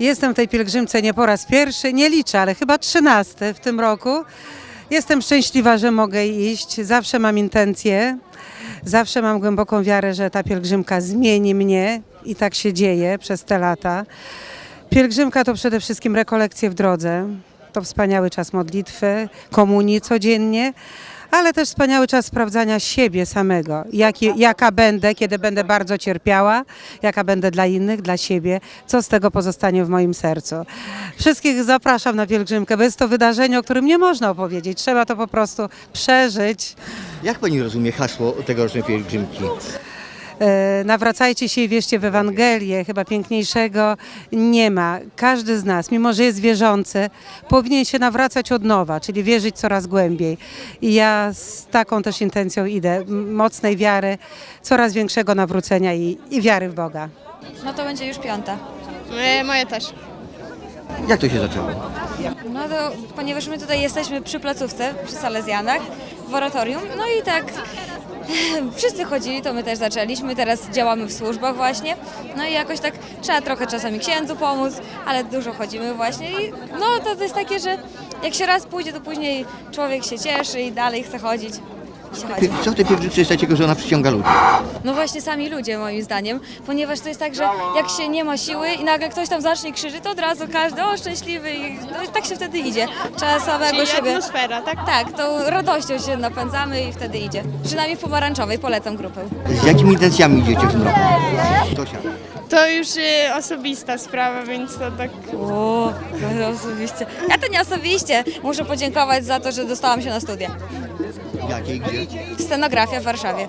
Jestem w tej pielgrzymce nie po raz pierwszy, nie liczę, ale chyba trzynasty w tym roku. Jestem szczęśliwa, że mogę iść. Zawsze mam intencje, zawsze mam głęboką wiarę, że ta pielgrzymka zmieni mnie i tak się dzieje przez te lata. Pielgrzymka to przede wszystkim rekolekcje w drodze. To wspaniały czas modlitwy, komunii codziennie, ale też wspaniały czas sprawdzania siebie samego. Jaka będę, kiedy będę bardzo cierpiała, jaka będę dla innych, dla siebie, co z tego pozostanie w moim sercu. Wszystkich zapraszam na pielgrzymkę, bo jest to wydarzenie, o którym nie można opowiedzieć. Trzeba to po prostu przeżyć. Jak pani rozumie hasło tegorocznej pielgrzymki? E, Nawracajcie się i wierzcie w Ewangelię. Chyba piękniejszego nie ma. Każdy z nas, mimo że jest wierzący, powinien się nawracać od nowa, czyli wierzyć coraz głębiej. I ja z taką też intencją idę. Mocnej wiary, coraz większego nawrócenia i, i wiary w Boga. No to będzie już piąta. E, Moje też. Jak to się zaczęło? No to, ponieważ my tutaj jesteśmy przy placówce, przy Salezjanach, w oratorium, no i tak wszyscy chodzili, to my też zaczęliśmy, teraz działamy w służbach właśnie, no i jakoś tak trzeba trochę czasami księdzu pomóc, ale dużo chodzimy właśnie i no to, to jest takie, że jak się raz pójdzie, to później człowiek się cieszy i dalej chce chodzić. Co w tej pielgrzymce jest takiego, że ona przyciąga ludzi? No właśnie sami ludzie moim zdaniem, ponieważ to jest tak, że jak się nie ma siły i nagle ktoś tam zacznie krzyżyć, to od razu każdy, o szczęśliwy i no, i tak się wtedy idzie. Trzeba samego Czyli siebie. atmosfera, tak? Tak, tą radością się napędzamy i wtedy idzie. Przynajmniej w pomarańczowej polecam grupę. Z jakimi intencjami idziecie w tym roku? Tosia. To już e, osobista sprawa, więc to tak... O, no osobiście. Ja to nie osobiście. Muszę podziękować za to, że dostałam się na studia. Jakie i gdzie? Scenografia w Warszawie.